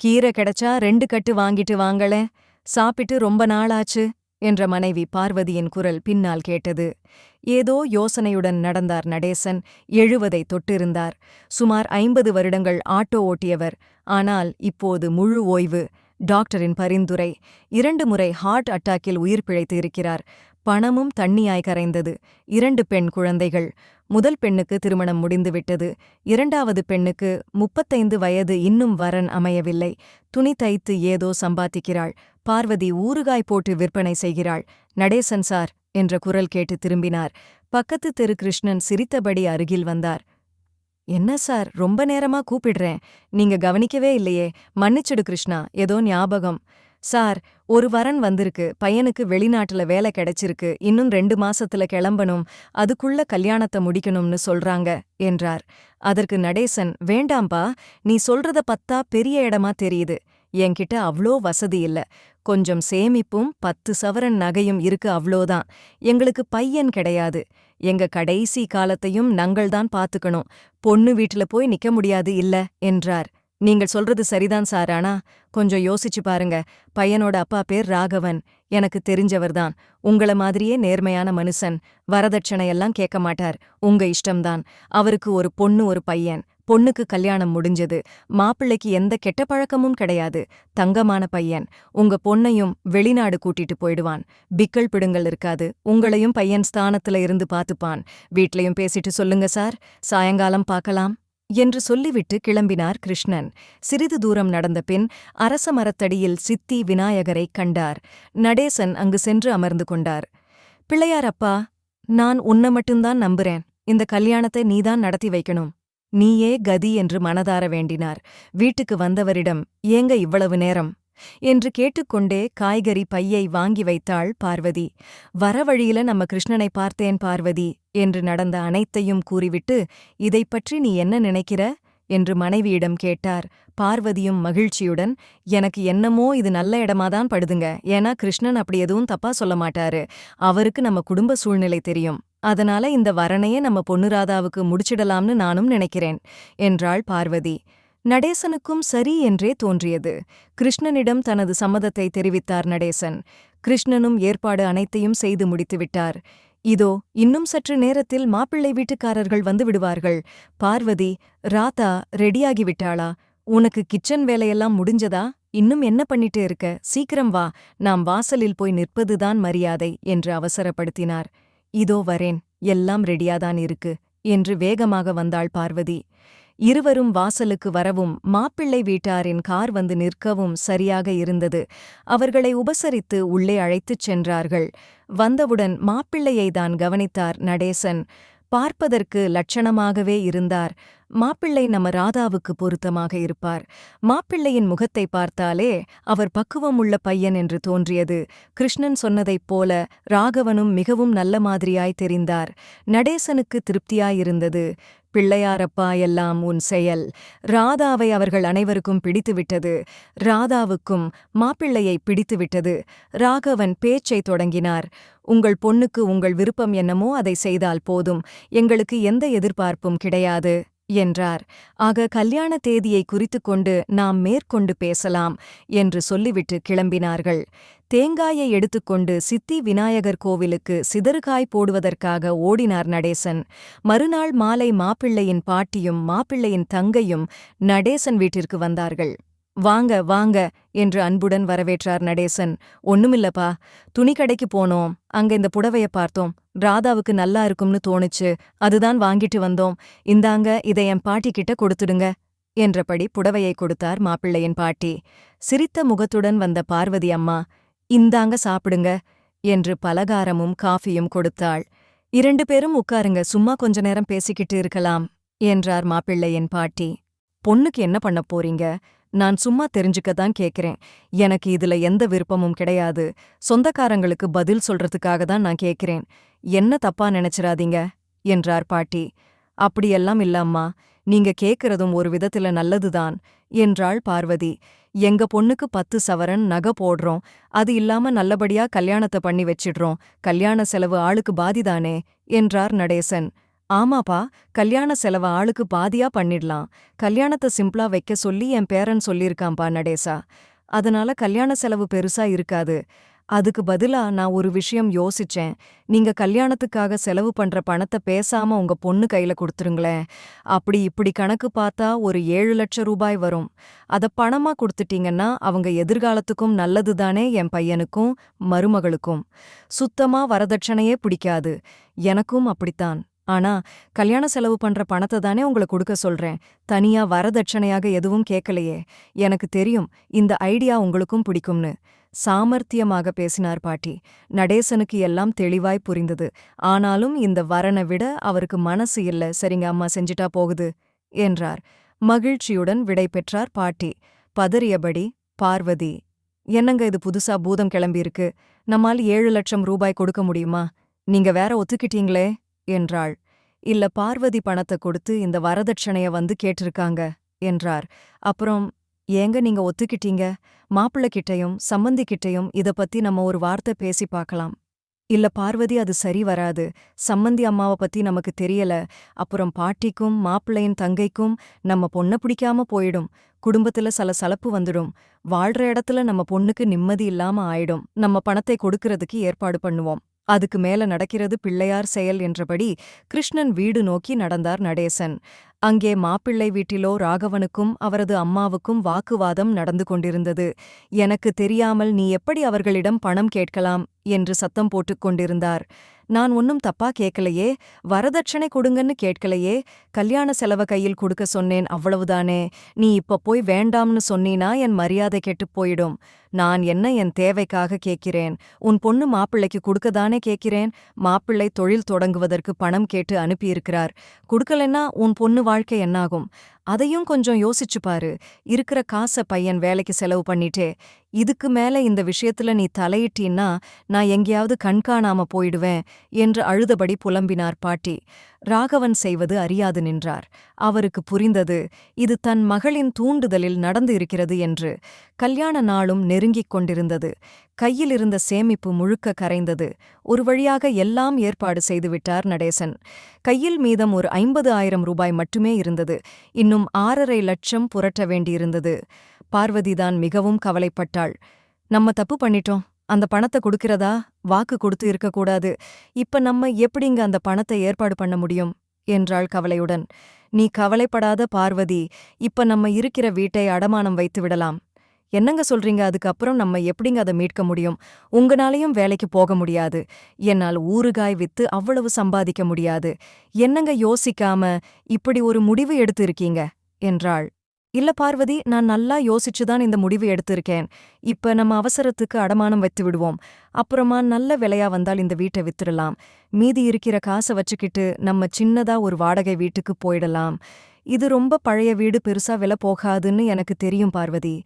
கீரை கிடைச்சா ரெண்டு கட்டு வாங்கிட்டு வாங்களேன் சாப்பிட்டு ரொம்ப நாளாச்சு என்ற மனைவி பார்வதியின் குரல் பின்னால் கேட்டது. ஏதோ யோசனையுடன் நடந்தார் நடேசன் எழுவதை தொட்டிருந்தார். சுமார் ஐம்பது வருடங்கள் ஆட்டோ ஓட்டியவர் ஆனால் இப்போது முழு ஓய்வு. டாக்டரின் பரிந்துரை இரண்டு முறை ஹார்ட் அட்டாக்கில் உயிர் பிழைத்து இருக்கிறார். பணமும் தண்ணியாய் கரைந்தது. இரண்டு பெண் குழந்தைகள். முதல் பெண்ணுக்கு திருமணம் முடிந்துவிட்டது. இரண்டாவது பெண்ணுக்கு முப்பத்தைந்து வயது இன்னும் வரன் அமையவில்லை. துணி தைத்து ஏதோ சம்பாதிக்கிறாள் பார்வதி ஊறுகாய் போட்டு விற்பனை செய்கிறாள். நடேசன் சார் என்ற குரல் கேட்டு திரும்பினார். பக்கத்து தெரு கிருஷ்ணன் சிரித்தபடி அருகில் வந்தார். என்ன சார் ரொம்ப நேரமா கூப்பிடுறேன். நீங்க கவனிக்கவே இல்லையே. மன்னிச்சுடு கிருஷ்ணா. ஏதோ ஞாபகம். சார் ஒரு வரன் வந்திருக்கு பையனுக்கு வெளிநாட்டுல வேலை கிடைச்சிருக்கு இன்னும் ரெண்டு மாசத்துல கிளம்பணும் அதுக்குள்ள கல்யாணத்தை முடிக்கணும்னு சொல்றாங்க என்றார். அதற்கு நடேசன் வேண்டாம்பா நீ சொல்றத பத்தா பெரிய இடமா தெரியுது. என்கிட்ட அவ்ளோ வசதி இல்ல. கொஞ்சம் சேமிப்பும் பத்து சவரன் நகையும் இருக்கு அவ்ளோதான். எங்களுக்கு பையன் கிடையாது. எங்க கடைசி காலத்தையும் நங்கள்தான் பாத்துக்கணும். பொண்ணு வீட்டுல போய் நிக்க முடியாது இல்ல என்றார். நீங்கள் சொல்றது சரிதான் சார். ஆனா கொஞ்சம் யோசிச்சு பாருங்க. பையனோட அப்பா பேர் ராகவன். எனக்கு தெரிஞ்சவர்தான் உங்கள மாதிரியே நேர்மையான மனுஷன். வரதட்சணையெல்லாம் கேட்க மாட்டார். உங்க இஷ்டம்தான் அவருக்கு ஒரு பொண்ணு ஒரு பையன். பொண்ணுக்கு கல்யாணம் முடிஞ்சது. மாப்பிள்ளைக்கு எந்த கெட்ட பழக்கமும் கிடையாது. தங்கமான பையன். உங்க பொண்ணையும் வெளிநாடு கூட்டிட்டு போயிடுவான். பிக்கள் பிடுங்கள் இருக்காது. உங்களையும் பையன் ஸ்தானத்துல இருந்து பாத்துப்பான் வீட்லயும் பேசிட்டு சொல்லுங்க சார். சாயங்காலம் பார்க்கலாம். என்று சொல்லிவிட்டு கிளம்பினார் கிருஷ்ணன். சிறிது தூரம் நடந்த பின் அரச மரத்தடியில் சித்தி விநாயகரைக் கண்டார். நடேசன் அங்கு சென்று அமர்ந்து கொண்டார். பிள்ளையார் அப்பா நான் உன்னை மட்டும்தான் நம்புறேன். இந்த கல்யாணத்தை நீதான் நடத்தி வைக்கணும். நீயே கதி என்று மனதார வேண்டினார். வீட்டுக்கு வந்தவரிடம் ஏங்க இவ்வளவு நேரம் என்று கேட்டுக்கொண்டே காய்கறி பையை வாங்கி வைத்தாள் பார்வதி. வர வழியில நம்ம கிருஷ்ணனை பார்த்தேன் பார்வதி. என்று நடந்த அனைத்தையும் கூறிவிட்டு இதைப் பற்றி நீ என்ன நினைக்கிற? என்று மனைவியிடம் கேட்டார். பார்வதியும் மகிழ்ச்சியுடன் எனக்கு என்னமோ இது நல்ல இடமாதான் படுதுங்க. ஏன்னா கிருஷ்ணன் அப்படி எதுவும் தப்பா சொல்ல மாட்டாரு. அவருக்கு நம்ம குடும்ப சூழ்நிலை தெரியும். அதனால இந்த வரணையே நம்ம பொன்னுராதாவுக்கு முடிச்சிடலாம்னு நானும் நினைக்கிறேன் என்றாள் பார்வதி. நடேசனுக்கும் சரி என்றே தோன்றியது. கிருஷ்ணனிடம் தனது சம்மதத்தை தெரிவித்தார் நடேசன். கிருஷ்ணனும் ஏற்பாடு அனைத்தையும் செய்து முடித்துவிட்டார். இதோ இன்னும் சற்று நேரத்தில் மாப்பிள்ளை வீட்டுக்காரர்கள் வந்து விடுவார்கள். பார்வதி ராதா ரெடியாகி விட்டாளா? உனக்கு கிச்சன் வேலையெல்லாம் முடிஞ்சதா? இன்னும் என்ன பண்ணிட்டு இருக்க? சீக்கிரம் வா. நாம் வாசலில் போய் நிற்பதுதான் மரியாதை என்று அவசரப்படுத்தினார். இதோ வரேன். எல்லாம் ரெடியாதான் இருக்கு என்று வேகமாக வந்தாள் பார்வதி. இருவரும் வாசலுக்கு வரவும் மாப்பிள்ளை வீட்டாரின் கார் வந்து நிற்கவும் சரியாக இருந்தது. அவர்களை உபசரித்து உள்ளே அழைத்துச் சென்றார்கள். வந்தவுடன் மாப்பிள்ளையை தான் கவனித்தார் நடேசன். பார்ப்பதற்கு லட்சணமாகவே இருந்தார். மாப்பிள்ளை நம்ம ராதாவுக்கு பொருத்தமாக இருப்பார். மாப்பிள்ளையின் முகத்தை பார்த்தாலே அவர் பக்குவம் உள்ள பையன் என்று தோன்றியது. கிருஷ்ணன் சொன்னதைப் போல ராகவனும் மிகவும் நல்ல மாதிரியாய் தெரிந்தார். நடேசனுக்கு திருப்தியாயிருந்தது. பிள்ளையாரப்பா எல்லாம் உன் செயல். ராதாவை அவர்கள் அனைவருக்கும் பிடித்துவிட்டது. ராதாவுக்கும் மாப்பிள்ளையை பிடித்துவிட்டது. ராகவன் பேச்சை தொடங்கினார். உங்கள் பொண்ணுக்கு உங்கள் விருப்பம் என்னமோ அதை செய்தால் போதும். எங்களுக்கு எந்த எதிர்பார்ப்பும் கிடையாது. என்றார். ஆக கல்யாண தேதியை குறித்துக் கொண்டு நாம் மேற்கொண்டு பேசலாம் என்று சொல்லிவிட்டு கிளம்பினார்கள். தேங்காயை எடுத்துக்கொண்டு சித்தி விநாயகர் கோவிலுக்கு சிதறுகாய் போடுவதற்காக ஓடினார் நடேசன். மறுநாள் மாலை மாப்பிள்ளையின் பாட்டியும் மாப்பிள்ளையின் தங்கையும் நடேசன் வீட்டிற்கு வந்தார்கள். வாங்க வாங்க என்று அன்புடன் வரவேற்றார் நடேசன். ஒண்ணுமில்லப்பா துணிக்கடைக்கு போனோம். அங்க இந்த புடவைய பார்த்தோம். ராதாவுக்கு நல்லா இருக்கும்னு தோணுச்சு. அதுதான் வாங்கிட்டு வந்தோம். இந்தாங்க இதை என் பாட்டி கிட்ட கொடுத்துடுங்க என்றபடி புடவையை கொடுத்தார் மாப்பிள்ளையின் பாட்டி. சிரித்த முகத்துடன் வந்த பார்வதி அம்மா இந்தாங்க சாப்பிடுங்க என்று பலகாரமும் காஃபியும் கொடுத்தாள். இரண்டு பேரும் உட்காருங்க சும்மா கொஞ்ச நேரம் பேசிக்கிட்டு இருக்கலாம் என்றார் மாப்பிள்ளையின் பாட்டி. பொண்ணுக்கு என்ன பண்ண போறீங்க? நான் சும்மா தெரிஞ்சுக்க தான் கேட்கிறேன் எனக்கு இதுல எந்த விருப்பமும் கிடையாது. சொந்தக்காரங்களுக்கு பதில் சொல்றதுக்காக தான் நான் கேட்கிறேன் என்ன தப்பா நினைச்சிராதீங்க? என்றார் பாட்டி. அப்படியெல்லாம் இல்லம்மா நீங்க கேக்குறதும் ஒரு விதத்துல நல்லதுதான் என்றாள் பார்வதி. எங்க பொண்ணுக்கு பத்து சவரன் நகை போடுறோம். அது இல்லாம நல்லபடியா கல்யாணத்தை பண்ணி வச்சிடுறோம். கல்யாண செலவு ஆளுக்கு பாதிதானே? என்றார் நடேசன். ஆமாப்பா கல்யாண செலவ ஆளுக்கு பாதியா பண்ணிடலாம். கல்யாணத்தை சிம்பிளா வைக்க சொல்லி என் பேரன் சொல்லியிருக்காம்பா நடேசா. அதனால கல்யாண செலவு பெருசா இருக்காது. அதுக்கு பதிலா நான் ஒரு விஷயம் யோசிச்சேன். நீங்க கல்யாணத்துக்காக செலவு பண்ற பணத்தை பேசாம உங்க பொண்ணு கையில கொடுத்துருங்களேன். அப்படி இப்படி கணக்கு பார்த்தா ஒரு ஏழு லட்சம் ரூபாய் வரும். அத பணமா கொடுத்துட்டீங்கன்னா அவங்க எதிர்காலத்துக்கும் நல்லதுதானே என் பையனுக்கும் மருமகளுக்கும். சுத்தமா வரதட்சணையே பிடிக்காது. எனக்கும் அப்படித்தான். ஆனா கல்யாண செலவு பண்ற பணத்தை தானே உங்களுக்கு கொடுக்க சொல்றேன். தனியா வரதட்சணையாக எதுவும் கேட்கலையே. எனக்கு தெரியும் இந்த ஐடியா உங்களுக்கும் பிடிக்கும்னு. சாமர்த்தியமாக பேசினார் பாட்டி. நடேசனுக்கு எல்லாம் தெளிவாய் புரிந்தது. ஆனாலும் இந்த வரனை விட அவருக்கு மனசு இல்ல சரிங்க அம்மா செஞ்சிட்டா போகுது என்றார். மகிழ்ச்சியுடன் விடை பெற்றார் பாட்டி. பதறியபடி பார்வதி என்னங்க இது புதுசா பூதம் கிளம்பியிருக்கு? நம்மால் ஏழு லட்சம் ரூபாய் கொடுக்க முடியுமா? நீங்க வேற ஒத்துக்கிட்டீங்களே. என்றாள். இல்ல பார்வதி பணத்தை கொடுத்து இந்த வரதட்சணைய வந்து கேட்டிருக்காங்க என்றார். அப்புறம் ஏங்க நீங்க ஒத்துக்கிட்டீங்க? மாப்பிள்ளை கிட்டயும் சம்மந்தி இத பத்தி நம்ம ஒரு வார்த்தை பேசி பார்க்கலாம் இல்ல பார்வதி அது சரி வராது. சம்மந்தி அம்மாவ பத்தி நமக்கு தெரியல. அப்புறம் பாட்டிக்கும் மாப்பிள்ளையின் தங்கைக்கும் நம்ம பொண்ண பிடிக்காம போயிடும். குடும்பத்துல சில சலப்பு வந்துடும். வாழ்ற இடத்துல நம்ம பொண்ணுக்கு நிம்மதி இல்லாம ஆயிடும். நம்ம பணத்தை கொடுக்கறதுக்கு ஏற்பாடு பண்ணுவோம். அதுக்கு மேல நடக்கிறது பிள்ளையார் செயல் என்றபடி கிருஷ்ணன் வீடு நோக்கி நடந்தார் நடேசன். அங்கே மாப்பிள்ளை வீட்டிலோ ராகவனுக்கும் அவரது அம்மாவுக்கும் வாக்குவாதம் நடந்து கொண்டிருந்தது. எனக்கு தெரியாமல் நீ எப்படி அவர்களிடம் பணம் கேட்கலாம்? என்று சத்தம் போட்டுக் கொண்டிருந்தார். நான் ஒன்னும் தப்பா கேட்கலையே வரதட்சணை கொடுங்கன்னு கேட்கலையே. கல்யாண செலவ கையில் கொடுக்க சொன்னேன் அவ்வளவுதானே. நீ இப்ப போய் வேண்டாம்னு சொன்னீனா என் மரியாதை கெட்டுப் போயிடும். நான் என்ன என் தேவைக்காக கேட்கிறேன்? உன் பொண்ணு மாப்பிள்ளைக்கு கொடுக்கதானே கேட்கிறேன்? மாப்பிள்ளை தொழில் தொடங்குவதற்கு பணம் கேட்டு அனுப்பியிருக்கிறார். கொடுக்கலன்னா உன் பொண்ணு வாழ்க்கை என்னாகும்? அதையும் கொஞ்சம் யோசிச்சு பாரு. இருக்கிற காச பையன் வேலைக்கு செலவு பண்ணிட்டே. இதுக்கு மேல இந்த விஷயத்துல நீ தலையிட்டீன்னா நான் எங்கேயாவது கண்காணாம போயிடுவேன் என்று அழுதபடி புலம்பினார் பாட்டி. ராகவன் செய்வது அறியாது நின்றார். அவருக்கு புரிந்தது இது தன் மகளின் தூண்டுதலில் நடந்து இருக்கிறது என்று. கல்யாண நாளும் நெருங்கிக் கொண்டிருந்தது. கையில் இருந்த சேமிப்பு முழுக்க கரைந்தது. ஒரு வழியாக எல்லாம் ஏற்பாடு செய்துவிட்டார் நடேசன். கையில் மீதம் ஒரு ஐம்பது ஆயிரம் ரூபாய் மட்டுமே இருந்தது. இன்னும் ஆறரை லட்சம் புரட்ட வேண்டியிருந்தது. பார்வதிதான் மிகவும் கவலைப்பட்டாள். நம்ம தப்பு பண்ணிட்டோம். அந்த பணத்தை கொடுக்கிறதா? வாக்கு கொடுத்து இருக்கக்கூடாது. இப்ப நம்ம எப்படிங்க அந்த பணத்தை ஏற்பாடு பண்ண முடியும்? என்றாள் கவலையுடன். நீ கவலைப்படாத பார்வதி இப்ப நம்ம இருக்கிற வீட்டை அடமானம் வைத்து விடலாம். என்னங்க சொல்றீங்க? அதுக்கப்புறம் நம்ம எப்படிங்க அதை மீட்க முடியும்? உங்களாலையும் வேலைக்கு போக முடியாது. என்னால் ஊறுகாய் வித்து அவ்வளவு சம்பாதிக்க முடியாது. என்னங்க யோசிக்காம இப்படி ஒரு முடிவு எடுத்து இருக்கீங்க என்றாள். இல்ல பார்வதி நான் நல்லா யோசிச்சுதான் இந்த முடிவு எடுத்திருக்கேன். இப்ப நம்ம அவசரத்துக்கு அடமானம் வைத்து விடுவோம். அப்புறமா நல்ல விலையா வந்தால் இந்த வீட்டை வித்துடலாம். மீதி இருக்கிற காசை வச்சுக்கிட்டு நம்ம சின்னதா ஒரு வாடகை வீட்டுக்கு போயிடலாம். இது ரொம்ப பழைய வீடு பெருசா விலை போகாதுன்னு எனக்கு தெரியும் பார்வதி.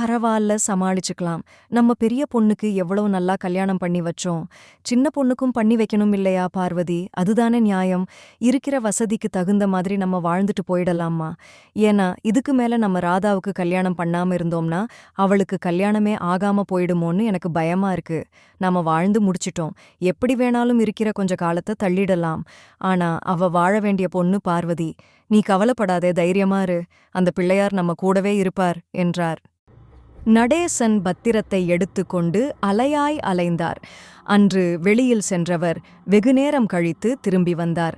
பரவாயில்ல சமாளிச்சுக்கலாம். நம்ம பெரிய பொண்ணுக்கு எவ்வளவு நல்லா கல்யாணம் பண்ணி வச்சோம். சின்ன பொண்ணுக்கும் பண்ணி வைக்கணும் இல்லையா பார்வதி? அதுதானே நியாயம். இருக்கிற வசதிக்கு தகுந்த மாதிரி நம்ம வாழ்ந்துட்டு போயிடலாமா? ஏன்னா இதுக்கு மேல நம்ம ராதாவுக்கு கல்யாணம் பண்ணாம இருந்தோம்னா அவளுக்கு கல்யாணமே ஆகாம போயிடுமோன்னு எனக்கு பயமா இருக்கு. நாம வாழ்ந்து முடிச்சிட்டோம். எப்படி வேணாலும் இருக்கிற கொஞ்ச காலத்தை தள்ளிடலாம். ஆனா அவ வாழ வேண்டிய பொண்ணு பார்வதி. நீ கவலைப்படாதே தைரியமா இரு. அந்த பிள்ளையார் நம்ம கூடவே இருப்பார் என்றார். நடேசன் பத்திரத்தை எடுத்துக்கொண்டு அலையாய் அலைந்தார். அன்று வெளியில் சென்றவர் வெகுநேரம் கழித்து திரும்பி வந்தார்.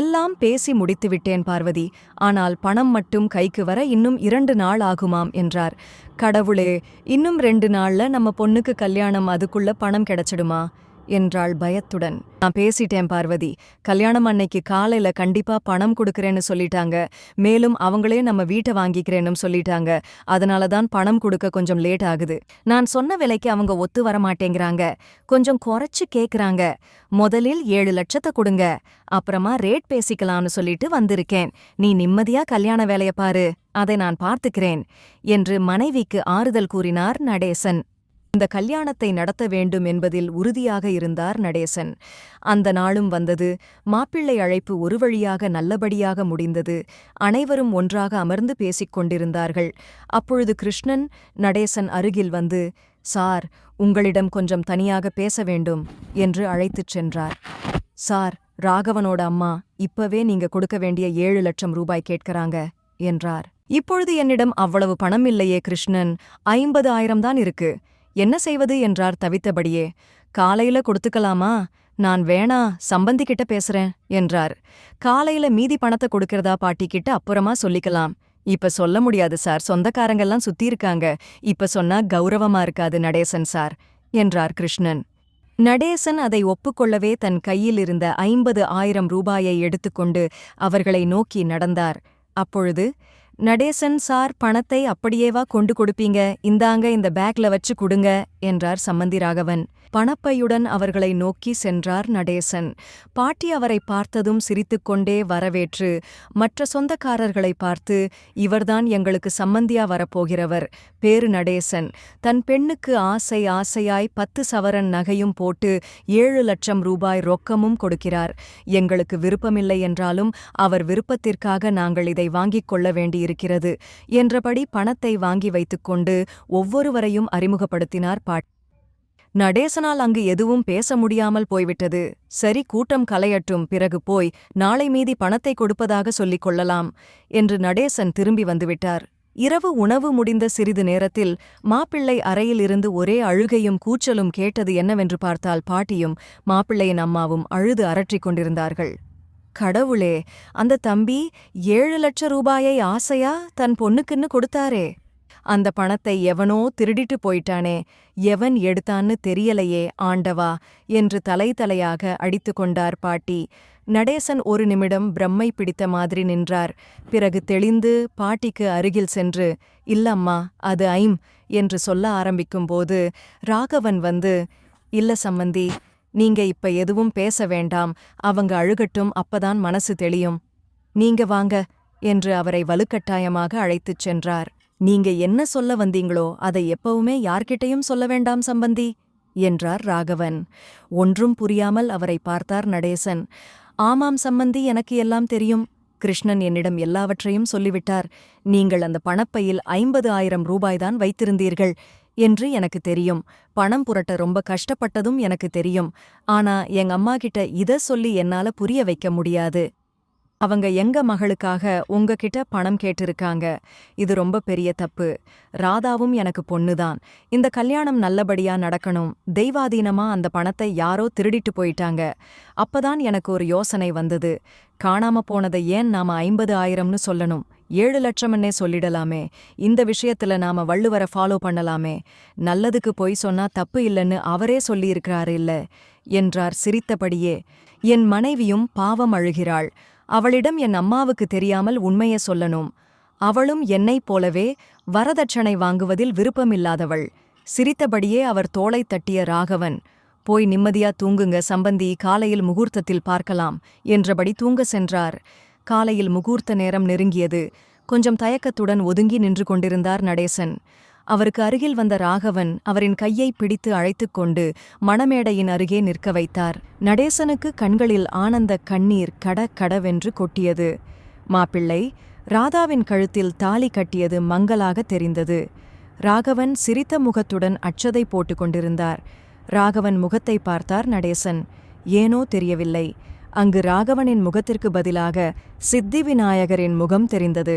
எல்லாம் பேசி முடித்துவிட்டேன் பார்வதி. ஆனால் பணம் மட்டும் கைக்கு வர இன்னும் இரண்டு நாள் ஆகுமாம் என்றார். கடவுளே இன்னும் ரெண்டு நாள்ல நம்ம பொண்ணுக்கு கல்யாணம் அதுக்குள்ள பணம் கிடைச்சிடுமா? என்றாள் பயத்துடன். நான் பேசிட்டேன் பார்வதி. கல்யாணம் அன்னைக்கு காலையில கண்டிப்பா பணம் கொடுக்கறேன்னு சொல்லிட்டாங்க. மேலும் அவங்களே நம்ம வீட்டை வாங்கிக்கிறேன்னு சொல்லிட்டாங்க. அதனால தான் பணம் கொடுக்க கொஞ்சம் லேட் ஆகுது. நான் சொன்ன விலைக்கு அவங்க ஒத்து வர மாட்டேங்கிறாங்க. கொஞ்சம் குறைச்சு கேக்குறாங்க. முதலில் ஏழு லட்சத்தை கொடுங்க. அப்புறமா ரேட் பேசிக்கலாம்னு சொல்லிட்டு வந்திருக்கேன். நீ நிம்மதியா கல்யாண வேலைய பாரு. அதை நான் பார்த்துக்கிறேன். என்று மனைவிக்கு ஆறுதல் கூறினார் நடேசன். இந்த கல்யாணத்தை நடத்த வேண்டும் என்பதில் உறுதியாக இருந்தார் நடேசன். அந்த நாளும் வந்தது. மாப்பிள்ளை அழைப்பு ஒரு வழியாக நல்லபடியாக முடிந்தது. அனைவரும் ஒன்றாக அமர்ந்து பேசிக் கொண்டிருந்தார்கள். அப்பொழுது கிருஷ்ணன் நடேசன் அருகில் வந்து சார் உங்களிடம் கொஞ்சம் தனியாக பேச வேண்டும் என்று அழைத்துச் சென்றார். சார் ராகவனோட அம்மா இப்பவே நீங்க கொடுக்க வேண்டிய ஏழு லட்சம் ரூபாய் கேட்கறாங்க என்றார். இப்பொழுது என்னிடம் அவ்வளவு பணம் இல்லையே கிருஷ்ணன். ஐம்பது ஆயிரம் தான் இருக்கு. என்ன செய்வது என்றார் தவித்தபடியே காலையில கொடுத்துக்கலாமா? நான் வேணா சம்பந்திக்கிட்ட பேசுறேன் என்றார். காலையில மீதி பணத்தை கொடுக்கறதா பாட்டிக்கிட்ட அப்புறமா சொல்லிக்கலாம். இப்ப சொல்ல முடியாது சார் சொந்தக்காரங்கெல்லாம் சுத்தி இருக்காங்க. இப்ப சொன்னா கௌரவமா இருக்காது நடேசன் சார் என்றார் கிருஷ்ணன். நடேசன் அதை ஒப்புக்கொள்ளவே தன் கையில் இருந்த ஐம்பது ஆயிரம் ரூபாயை எடுத்துக்கொண்டு அவர்களை நோக்கி நடந்தார். அப்பொழுது நடேசன் சார் பணத்தை அப்படியேவா கொண்டு கொடுப்பீங்க? இந்தாங்க இந்த பேக்ல வச்சு கொடுங்க என்றார் சம்மந்தி ராகவன். பணப்பையுடன் அவர்களை நோக்கி சென்றார் நடேசன். பாட்டி அவரை பார்த்ததும் சிரித்துக்கொண்டே வரவேற்று மற்ற சொந்தக்காரர்களை பார்த்து இவர்தான் எங்களுக்கு சம்மந்தியா வரப்போகிறவர் பேரு நடேசன். தன் பெண்ணுக்கு ஆசை ஆசையாய் பத்து சவரன் நகையும் போட்டு ஏழு லட்சம் ரூபாய் ரொக்கமும் கொடுக்கிறார். எங்களுக்கு விருப்பமில்லை என்றாலும் அவர் விருப்பத்திற்காக நாங்கள் இதை வாங்கிக் கொள்ள வேண்டியிருக்கிறது என்றபடி பணத்தை வாங்கி வைத்துக்கொண்டு ஒவ்வொருவரையும் அறிமுகப்படுத்தினார் பாட்டி. நடேசனால் அங்கு எதுவும் பேச முடியாமல் போய்விட்டது. சரி கூட்டம் கலையட்டும் பிறகு போய் நாளை மீதி பணத்தை கொடுப்பதாக சொல்லிக் கொள்ளலாம் என்று நடேசன் திரும்பி வந்துவிட்டார். இரவு உணவு முடிந்த சிறிது நேரத்தில் மாப்பிள்ளை அறையிலிருந்து ஒரே அழுகையும் கூச்சலும் கேட்டது என்னவென்று பார்த்தால் பாட்டியும் மாப்பிள்ளையின் அம்மாவும் அழுது அரற்றிக் கொண்டிருந்தார்கள். கடவுளே அந்த தம்பி ஏழு லட்ச ரூபாயை ஆசையா? தன் பொண்ணுக்குன்னு கொடுத்தாரே! அந்த பணத்தை எவனோ திருடிட்டு போயிட்டானே எவன் எடுத்தான்னு தெரியலையே ஆண்டவா என்று தலை தலையாக அடித்து கொண்டார் பாட்டி. நடேசன் ஒரு நிமிடம் பிரம்மை பிடித்த மாதிரி நின்றார். பிறகு தெளிந்து பாட்டிக்கு அருகில் சென்று இல்லம்மா அது ஐம் என்று சொல்ல ஆரம்பிக்கும்போது ராகவன் வந்து இல்ல சம்மந்தி நீங்க இப்ப எதுவும் பேச வேண்டாம் அவங்க அழுகட்டும் அப்பதான் மனசு தெளியும். நீங்க வாங்க என்று அவரை வலுக்கட்டாயமாக அழைத்துச் சென்றார். நீங்க என்ன சொல்ல வந்தீங்களோ அதை எப்பவுமே யார்கிட்டயும் சொல்ல வேண்டாம் சம்பந்தி என்றார் ராகவன். ஒன்றும் புரியாமல் அவரை பார்த்தார் நடேசன். ஆமாம் சம்பந்தி எனக்கு எல்லாம் தெரியும். கிருஷ்ணன் என்னிடம் எல்லாவற்றையும் சொல்லிவிட்டார். நீங்கள் அந்த பணப்பையில் ஐம்பது ஆயிரம் ரூபாய்தான் வைத்திருந்தீர்கள் என்று எனக்கு தெரியும். பணம் புரட்ட ரொம்ப கஷ்டப்பட்டதும் எனக்கு தெரியும். ஆனா எங்க அம்மா கிட்ட இத சொல்லி என்னால புரிய வைக்க முடியாது. அவங்க எங்க மகளுக்காக உங்ககிட்ட பணம் கேட்டிருக்காங்க? இது ரொம்ப பெரிய தப்பு. ராதாவும் எனக்கு பொண்ணுதான். இந்த கல்யாணம் நல்லபடியா நடக்கணும். தெய்வாதீனமா அந்த பணத்தை யாரோ திருடிட்டு போயிட்டாங்க. அப்பதான் எனக்கு ஒரு யோசனை வந்தது. காணாம போனதை ஏன் நாம ஐம்பது ஆயிரம்னு சொல்லணும்? ஏழு லட்சம்னே சொல்லிடலாமே. இந்த விஷயத்துல நாம வள்ளுவரை ஃபாலோ பண்ணலாமே. நல்லதுக்கு போய் சொன்னா தப்பு இல்லைன்னு அவரே சொல்லியிருக்கிறாரு இல்ல? என்றார் சிரித்தபடியே. என் மனைவியும் பாவம் அழுகிறாள். அவளிடம் என் அம்மாவுக்கு தெரியாமல் உண்மையை சொல்லணும். அவளும் என்னைப் போலவே வரதட்சணை வாங்குவதில் விருப்பமில்லாதவள். சிரித்தபடியே அவர் தோளைத் தட்டிய ராகவன் போய் நிம்மதியா தூங்குங்க சம்பந்தி காலையில் முகூர்த்தத்தில் பார்க்கலாம் என்றபடி தூங்க சென்றார். காலையில் முகூர்த்த நேரம் நெருங்கியது. கொஞ்சம் தயக்கத்துடன் ஒதுங்கி நின்று கொண்டிருந்தார் நடேசன். அவருக்கு அருகில் வந்த ராகவன் அவரின் கையை பிடித்து அழைத்துக் கொண்டு மணமேடையின் அருகே நிற்க வைத்தார். நடேசனுக்கு கண்களில் ஆனந்த கண்ணீர் கட கடவென்று கொட்டியது. மாப்பிள்ளை ராதாவின் கழுத்தில் தாலி கட்டியது மங்கலாக தெரிந்தது. ராகவன் சிரித்த முகத்துடன் அச்சதை போட்டுக் கொண்டிருந்தார். ராகவன் முகத்தை பார்த்தார் நடேசன். ஏனோ தெரியவில்லை. அங்கு ராகவனின் முகத்திற்கு பதிலாக சித்தி விநாயகரின் முகம் தெரிந்தது.